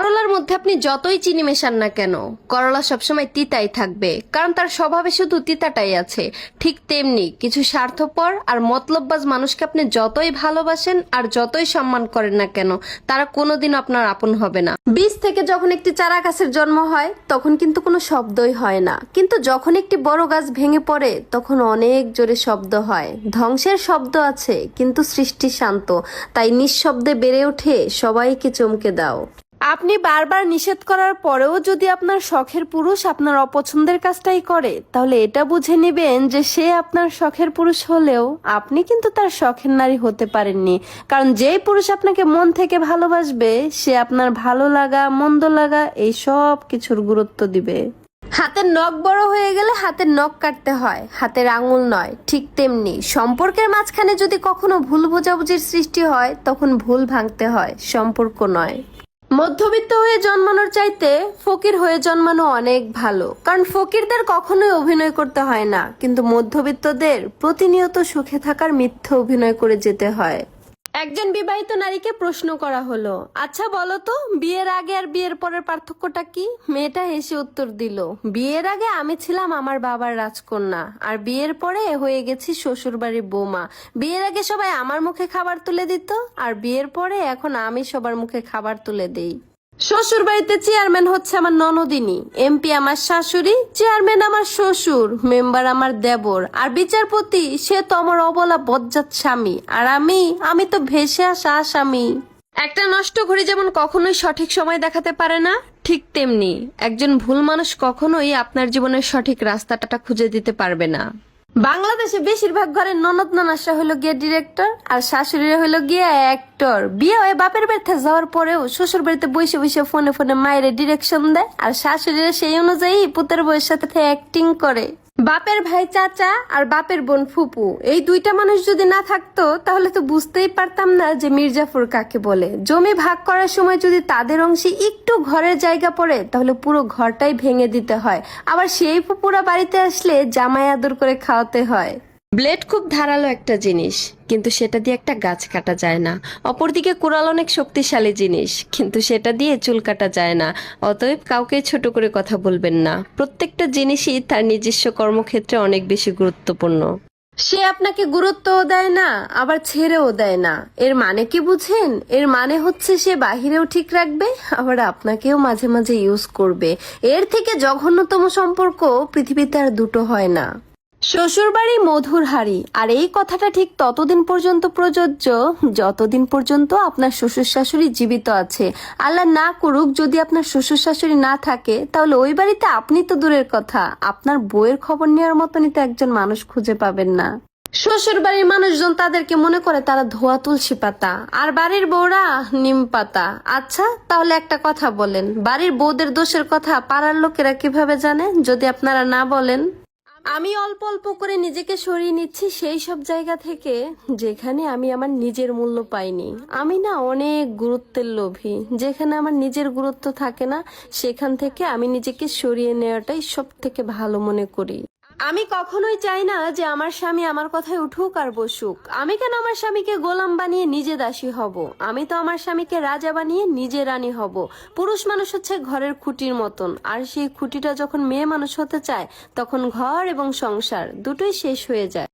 করলার মধ্যে আপনি যতই চিনি মেশান না কেন, করলা সবসময় তিতাই থাকবে, কারণ তার স্বভাবে শুধু তিতাটাই আছে। ঠিক তেমনি কিছু স্বার্থপর আর মতলববাজ মানুষকে আপনি যতই ভালোবাসেন আর যতই সম্মান করেন না কেন, তারা কোনোদিন আপনার আপন হবে না। বীজ থেকে যখন একটি চারা গাছের জন্ম হয়, তখন কিন্তু কোনো শব্দই হয় না। কিন্তু যখন একটি বড় গাছ ভেঙে পড়ে, তখন অনেক জোরে শব্দ হয়। ধ্বংসের শব্দ আছে, কিন্তু সৃষ্টি শান্ত। তাই নিঃশব্দে বেড়ে ওঠে, সবাইকে চমকে দাও। আপনি বারবার নিষেধ করার পরেও যদি আপনার শখের পুরুষ আপনার অপছন্দের কাজটাই করে, তাহলে এটা বুঝে নেবেন যে সে আপনার শখের পুরুষ হলেও আপনি কিন্তু তার শখের নারী হতে পারেননি। কারণ যেই পুরুষ আপনাকে মন থেকে ভালোবাসবে, সে আপনার ভালো লাগা, মন্দ লাগা, এই সব কিছুর গুরুত্ব দিবে। হাতের নখ বড় হয়ে গেলে হাতের নখ কাটতে হয়, হাতের আঙুল নয়, ঠিক তেমনি। সম্পর্কের মাঝখানে যদি কখনো ভুল বোঝাবুঝির সৃষ্টি হয়, তখন ভুল ভাঙতে হয়, সম্পর্ক নয়। মধ্যবিত্ত হয়ে জন্মানোর চাইতে ফকির হয়ে জন্মানো অনেক ভালো। কারণ ফকিরদের কখনোই অভিনয় করতে হয় না। কিন্তু মধ্যবিত্তদের প্রতিনিয়ত সুখে থাকার মিথ্যে অভিনয় করে যেতে হয়। একজন বিবাহিত নারীকে প্রশ্ন করা হলো আচ্ছা বলো তো, বিয়ের আগে আর বিয়ের পরের পার্থক্যটা কি? মেয়েটা হেসে উত্তর দিল, বিয়ের আগে আমি ছিলাম আমার বাবার রাজকন্যা, আর বিয়ের পরে হয়ে গেছি শ্বশুরবাড়ির বৌমা। বিয়ের আগে সবাই আমার মুখে খাবার তুলে দিত, আর বিয়ের পরে এখন আমি সবার মুখে খাবার তুলে দেই। শ্বশুর বাড়িতে চেয়ারম্যান হচ্ছে আমার ননদিনী। এমপি আমার শাশুড়ি, চেয়ারম্যান আমার শ্বশুর, মেম্বার আমার দেবর। আর বিচারপতি, সে তো আমার অবলা বজ্জাত স্বামী। আর আমি আমি তো ভেসে আসা আসামি। একটা নষ্ট ঘড়ি যেমন কখনোই সঠিক সময় দেখাতে পারে না, ঠিক তেমনি একজন ভুল মানুষ কখনোই আপনার জীবনের সঠিক রাস্তাটা খুঁজে দিতে পারবে না। বাংলাদেশে বেশিরভাগ ঘরে ননদ নানাসা হলো গিয়ে ডিরেক্টর আর শাশুড়িরা হলো গিয়ে অ্যাক্টর বিয়ে হয়ে বাপের বাড়িতে যাওয়ার পরেও শ্বশুর বাড়িতে বসে বসে ফোনে ফোনে মায়ের ডিরেকশন দেয়, আর শাশুড়িরা সেই অনুযায়ী পুতের বউয়ের সাথে অ্যাক্টিং করে। বাপের ভাই চাচা আর বাপের বোন ফুপু, এই দুইটা মানুষ যদি না থাকতো, তাহলে তো বুঝতেই পারতাম না যে মির্জাফর কাকে বলে। জমি ভাগ করার সময় যদি তাদের অংশে একটু ঘরের জায়গা পড়ে, তাহলে পুরো ঘরটাই ভেঙে দিতে হয়। আবার সেই ফুপুরা বাড়িতে আসলে জামাই আদর করে খাওয়াতে হয়। ব্লেড খুব ধারালো একটা জিনিস, কিন্তু সেটা দিয়ে একটা গাছ কাটা যায় না। অপরদিকে কুড়াল অনেক শক্তিশালী জিনিস, কিন্তু সেটা দিয়ে চুল কাটা যায় না। অতএব কাউকে ছোট করে কথা বলবেন না। প্রত্যেকটা জিনিসই তার নিজস্ব কর্মক্ষেত্রে অনেক বেশি গুরুত্বপূর্ণ। সে আপনাকে গুরুত্বও দেয় না, আবার ছেড়েও দেয় না। এর মানে কি বুঝেন? এর মানে হচ্ছে সে বাহিরেও ঠিক রাখবে, আবার আপনাকেও মাঝে মাঝে ইউজ করবে। এর থেকে জঘন্যতম সম্পর্ক পৃথিবীতে আর দুটো হয় না। শ্বশুরবাড়ি মধুর হাড়ি। আর এই কথাটা ঠিক ততদিন পর্যন্ত প্রযোজ্য যতদিন পর্যন্ত আপনার শ্বশুর শাশুড়ি জীবিত আছে। আল্লাহ না করুক, যদি আপনার শ্বশুর শাশুড়ি না থাকে, তাহলে ওই বাড়িতে আপনি তো দূরের কথা। আপনার বইয়ের খবর নেওয়ার মতনই তো একজন মানুষ খুঁজে পাবেন না। শ্বশুর বাড়ির মানুষজন তাদেরকে মনে করে তারা ধোয়া তুলসী পাতা। আর বাড়ির বউরা নিম পাতা। আচ্ছা তাহলে একটা কথা বলেন। বাড়ির বউদের দোষের কথা পাড়ার লোকেরা কীভাবে জানে, যদি আপনারা না বলেন? আমি অল্প অল্প করে নিজেকে সরিয়ে নিচ্ছি সেই সব জায়গা থেকে যেখানে আমি আমার নিজের মূল্য পাইনি। আমি না অনেক গুরুত্বের লোভী। যেখানে আমার নিজের গুরুত্ব থাকে না, সেখান থেকে আমি নিজেকে সরিয়ে নেওয়াটাই সব থেকে ভালো মনে করি। আমি কখনোই চাই না যে আমার স্বামী আমার কথায় উঠুক আর বসুক। আমি কেন আমার স্বামীকে গোলাম বানিয়ে নিজে দাসী হব? আমি তো আমার স্বামীকে রাজা বানিয়ে নিজে রানী হব। পুরুষ মানুষ হচ্ছে ঘরের খুঁটির মতন, আর সেই খুঁটিটা যখন মেয়ে মানুষ হতে চায়, তখন ঘর এবং সংসার দুটোই শেষ হয়ে যায়।